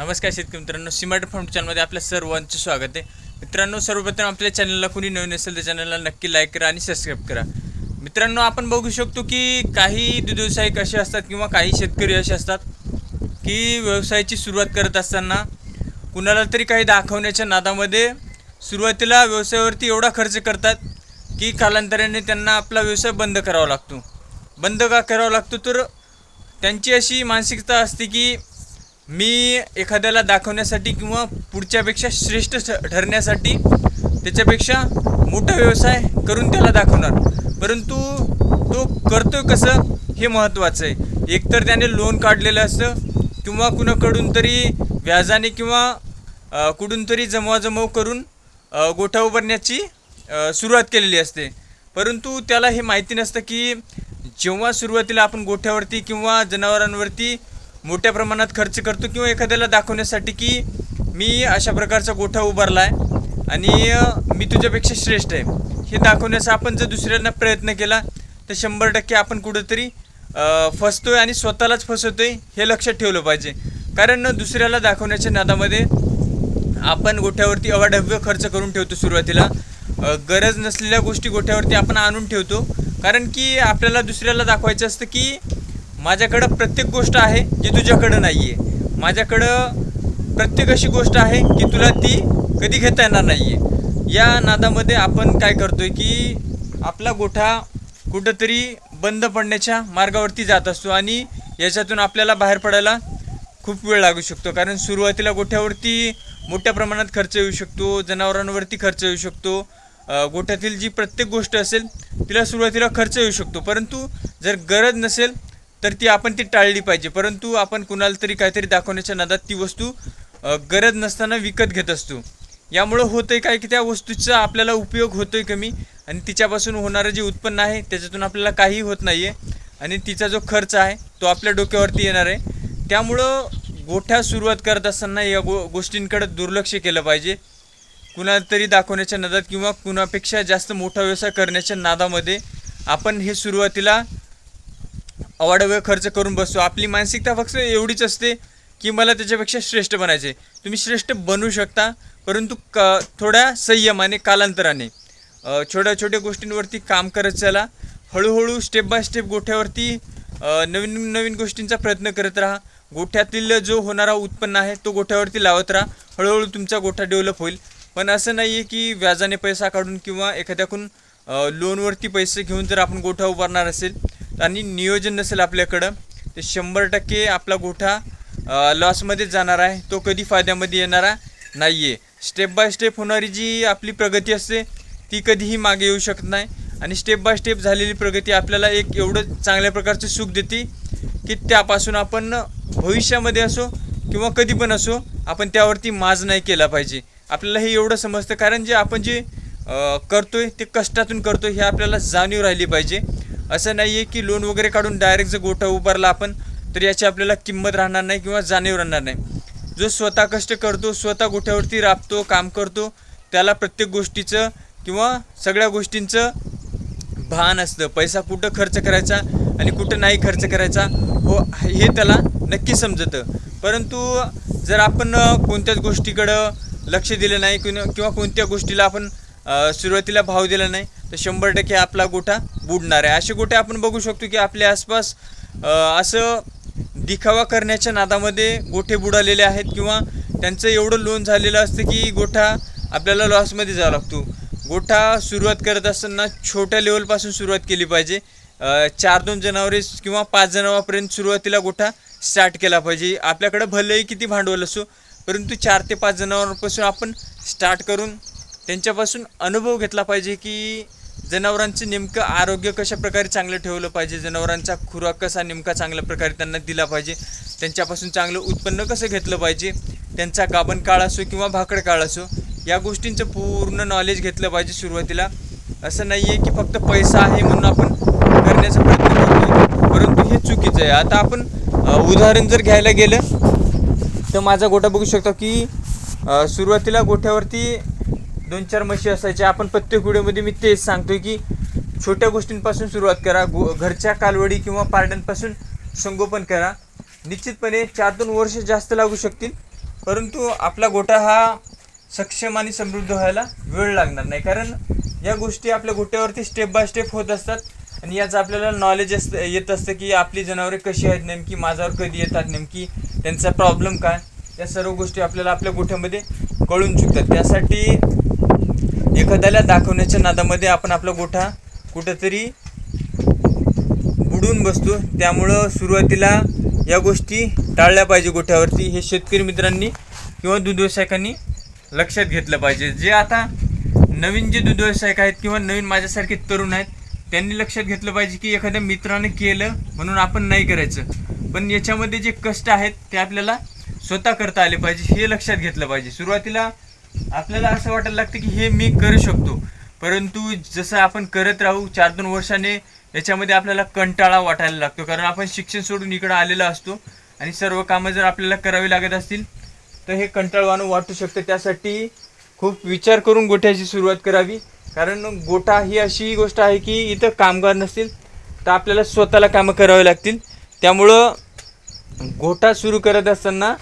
नमस्कार शेतकरी मित्रांनो स्मार्ट फार्म चॅनलमध्ये आपल्या सर्वांचे स्वागत आहे. मित्रांनो सर्वप्रथम आपल्या चॅनलला कोणी नवीन असेल तर चॅनलला नक्की लाईक करा आणि सबस्क्राईब करा. मित्रांनो आपण बघू शकतो की काही दूध व्यावसायिक असे असतात किंवा काही शेतकरी असे असतात की व्यवसायाची सुरुवात करत असताना कुणाला तरी काही दाखवण्याच्या नादामध्ये सुरुवातीला व्यवसायावरती एवढा खर्च करतात की कालांतराने त्यांना आपला व्यवसाय बंद करावा लागतो. बंद का करावा लागतो? तर त्यांची अशी मानसिकता असते की मी एखाद्याला दाखवण्यासाठी किंवा पुढच्यापेक्षा श्रेष्ठ ठरण्यासाठी त्याच्यापेक्षा मोठा व्यवसाय करून त्याला दाखवणार. परंतु तो करतोय कसं हे महत्त्वाचं आहे. एकतर त्याने लोन काढलेलं असतं किंवा कुणाकडून तरी व्याजाने किंवा कुठून तरी जमवाजमव करून गोठा उभारण्याची सुरुवात केलेली असते. परंतु त्याला हे माहिती नसतं की जेव्हा सुरुवातीला आपण गोठ्यावरती किंवा जनावरांवरती मोठ्या प्रमाणात खर्च करतो किंवा एखाद्याला दाखवण्यासाठी की मी अशा प्रकारचा गोठा उभारला आहे आणि मी तुझ्यापेक्षा श्रेष्ठ आहे. हे दाखवण्याचा आपण जर दुसऱ्यांना प्रयत्न केला तर शंभर टक्के आपण कुठंतरी फसतोय आणि स्वतःलाच फसवतोय हे लक्षात ठेवलं पाहिजे. कारण दुसऱ्याला दाखवण्याच्या नादामध्ये आपण गोठ्यावरती अवाढव्य खर्च करून ठेवतो सुरुवातीला. गरज नसलेल्या गोष्टी गोठ्यावरती आपण आणून ठेवतो. कारण की आपल्याला दुसऱ्याला दाखवायचं असतं की माझ्याकडं प्रत्येक गोष्ट आहे जी तुझ्याकडं नाही आहे माझ्याकडं प्रत्येक अशी गोष्ट आहे की तुला ती कधी घेता येणार नाही आहे या नादामध्ये आपण काय करतो आहे की आपला गोठा कुठंतरी बंद पडण्याच्या मार्गावरती जात असतो आणि याच्यातून आपल्याला बाहेर पडायला खूप वेळ लागू शकतो. कारण सुरुवातीला गोठ्यावरती मोठ्या प्रमाणात खर्च येऊ शकतो जनावरांवरती खर्च येऊ शकतो. गोठ्यातील जी प्रत्येक गोष्ट असेल तिला सुरुवातीला खर्च येऊ शकतो. परंतु जर गरज नसेल तर ती आपण ती टाळली पाहिजे. परंतु आपण कुणाला तरी काहीतरी दाखवण्याच्या नादात ती वस्तू गरज नसताना विकत घेत असतो. यामुळं होतं आहे काय की त्या वस्तूचा आपल्याला उपयोग होतो आहे कमी आणि तिच्यापासून होणारं जे उत्पन्न आहे त्याच्यातून आपल्याला काही होत नाही आहे आणि तिचा जो खर्च आहे तो आपल्या डोक्यावरती येणार आहे. त्यामुळं गोठ्या सुरुवात करत असताना या गो गोष्टींकडे दुर्लक्ष केलं पाहिजे. कुणाला तरी दाखवण्याच्या नादात किंवा कुणापेक्षा जास्त मोठा व्यवसाय करण्याच्या नादामध्ये आपण हे सुरुवातीला अवाढव्य खर्च करून बसतो. आपली मानसिकता फक्त एवढीच असते की मला त्याच्यापेक्षा श्रेष्ठ बनायचे तुम्ही श्रेष्ठ बनू शकता परंतु क थोड्या संयमाने कालांतराने. छोट्या छोट्या गोष्टींवरती काम करत चला. हळूहळू स्टेप बाय स्टेप गोठ्यावरती नवीन नवीन गोष्टींचा प्रयत्न करत राहा. गोठ्यातील जो होणारा उत्पन्न आहे तो गोठ्यावरती लावत राहा. हळूहळू तुमचा गोठा डेव्हलप होईल. पण असं नाही आहे की व्याजाने पैसा काढून किंवा एखाद्याकडून लोनवरती पैसे घेऊन जर आपण गोठा उभारणार असेल आणि नियोजन नसेल आपल्याकडं तर शंभर टक्के आपला गोठा लॉसमध्येच लॉसमध्ये जाणार आहे. तो कधी फायद्यामध्ये येणारा नाही आहे स्टेप बाय स्टेप होणारी जी आपली प्रगती असते ती कधीही मागे येऊ शकत नाही. आणि स्टेप बाय स्टेप झालेली प्रगती आपल्याला एक एवढं चांगल्या प्रकारचे सुख देते की त्यापासून आपण भविष्यामध्ये असो किंवा कधी पण असो आपण त्यावरती माज नाही केला पाहिजे. आपल्याला हे एवढं समजतं कारण जे आपण जे करतो आहे ते कष्टातून करतो हे आपल्याला जाणीव राहिली पाहिजे. असं नाही आहे की लोन वगैरे काढून डायरेक्ट जर गोठा उभारला आपण तर याची आपल्याला किंमत राहणार नाही किंवा जाणीव राहणार नाही. जो स्वतः कष्ट करतो स्वतः गोठ्यावरती राबतो काम करतो त्याला प्रत्येक गोष्टीचं किंवा सगळ्या गोष्टींचं भान असतं. पैसा कुठं खर्च करायचा आणि कुठं नाही खर्च करायचा हो हे त्याला नक्की समजतं. परंतु जर आपण कोणत्याच गोष्टीकडं लक्ष दिलं नाही किंवा किंवा कोणत्या गोष्टीला आपण सुरुवातीला भाव दिला नाही तर शंभर टक्के आपला गोठा बुडणार आहे. असे गोठे आपण बघू शकतो की आपल्या आसपास असं दिखावा करण्याच्या नादामध्ये गोठे बुडालेले आहेत किंवा त्यांचं एवढं लोन झालेलं असतं की गोठा आपल्याला लॉसमध्ये जावा लागतो. गोठा सुरुवात करत असताना छोट्या लेवलपासून सुरुवात केली पाहिजे. चार दोन जनावरे किंवा पाच जनावरांपर्यंत सुरुवातीला गोठा स्टार्ट केला पाहिजे. आपल्याकडं भलेही किती भांडवल असो परंतु चार ते पाच जनावरांपासून आपण स्टार्ट करून त्यांच्यापासून अनुभव घेतला पाहिजे की जनावरांचं नेमकं आरोग्य कशा प्रकारे चांगलं ठेवलं पाहिजे? जनावरांचा खुराक कसा नेमका चांगल्या प्रकारे त्यांना दिला पाहिजे? त्यांच्यापासून चांगलं उत्पन्न कसं घेतलं पाहिजे? त्यांचा गाभण काळ असो किंवा भाकड काळ असो या गोष्टींचं पूर्ण नॉलेज घेतलं पाहिजे सुरुवातीला. असं नाही आहे की फक्त पैसा आहे म्हणून आपण करण्याचा प्रयत्न करतो परंतु हे चुकीचं आहे. आता आपण उदाहरण जर घ्यायला गेलं तर माझा गोठा बघू शकतो की सुरुवातीला गोठ्यावरती दोन चार म्हशी असायच्या. आपण प्रत्येक व्हिडिओमध्ये मी तेच सांगतोय की छोट्या गोष्टींपासून सुरुवात करा गो घरच्या कालवडी किंवा पारड्यांपासून संगोपन करा. निश्चितपणे चार दोन वर्ष जास्त लागू शकतील परंतु आपला गोठा हा सक्षम आणि समृद्ध व्हायला वेळ लागणार नाही. कारण या गोष्टी आपल्या गोट्यावरती स्टेप बाय स्टेप होत असतात आणि याचं आपल्याला नॉलेज असतं येत असतं की आपली जनावरे कशी आहेत नेमकी माझ्यावर कधी येतात नेमकी त्यांचा प्रॉब्लेम काय? या सर्व गोष्टी आपल्याला आपल्या गोठ्यामध्ये कळून चुकतात. त्यासाठी एखाद्याला दाखवण्याच्या नादामध्ये आपण आपला गोठा कुठंतरी बुडून बसतो. त्यामुळं सुरुवातीला या गोष्टी टाळल्या पाहिजे गोठ्यावरती. हे शेतकरी मित्रांनी किंवा दूध व्यावसायिकांनी लक्षात घेतलं पाहिजे. जे आता नवीन जे दूध व्यावसायिक आहेत किंवा नवीन माझ्यासारखे तरुण आहेत त्यांनी लक्षात घेतलं पाहिजे की एखाद्या मित्राने केलं म्हणून आपण नाही करायचं. पण याच्यामध्ये जे कष्ट आहेत ते आपल्याला स्वतः करता आले पाहिजे हे लक्षात घेतलं पाहिजे. सुरुवातीला आपल्याला असं वाटायला लागतं की हे मी करू शकतो. परंतु जसं आपण करत राहू चार दोन वर्षाने याच्यामध्ये आपल्याला कंटाळा वाटायला लागतो. कारण आपण शिक्षण सोडून इकडं आलेला असतो आणि सर्व कामं जर आपल्याला करावी लागत असतील तर हे कंटाळवाणं वाटू शकतं. त्यासाठी खूप विचार करून गोठ्याची सुरुवात करावी. कारण गोठा ही अशी गोष्ट आहे की इथं कामगार नसतील तर आपल्याला स्वतःला कामं करावी लागतील. त्यामुळं गोठा सुरू करत असताना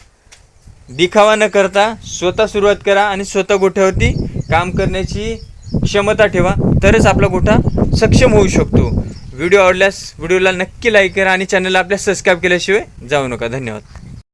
दिखावा न करता स्वतः सुरुवात करा आणि स्वतः गोठ्यावरती काम करण्याची क्षमता ठेवा. तरच आपला गोठा सक्षम होऊ शकतो. व्हिडिओ आवडल्यास व्हिडिओला नक्की लाईक करा आणि चॅनलला आपल्या सबस्क्राईब केल्याशिवाय जाऊ नका. धन्यवाद.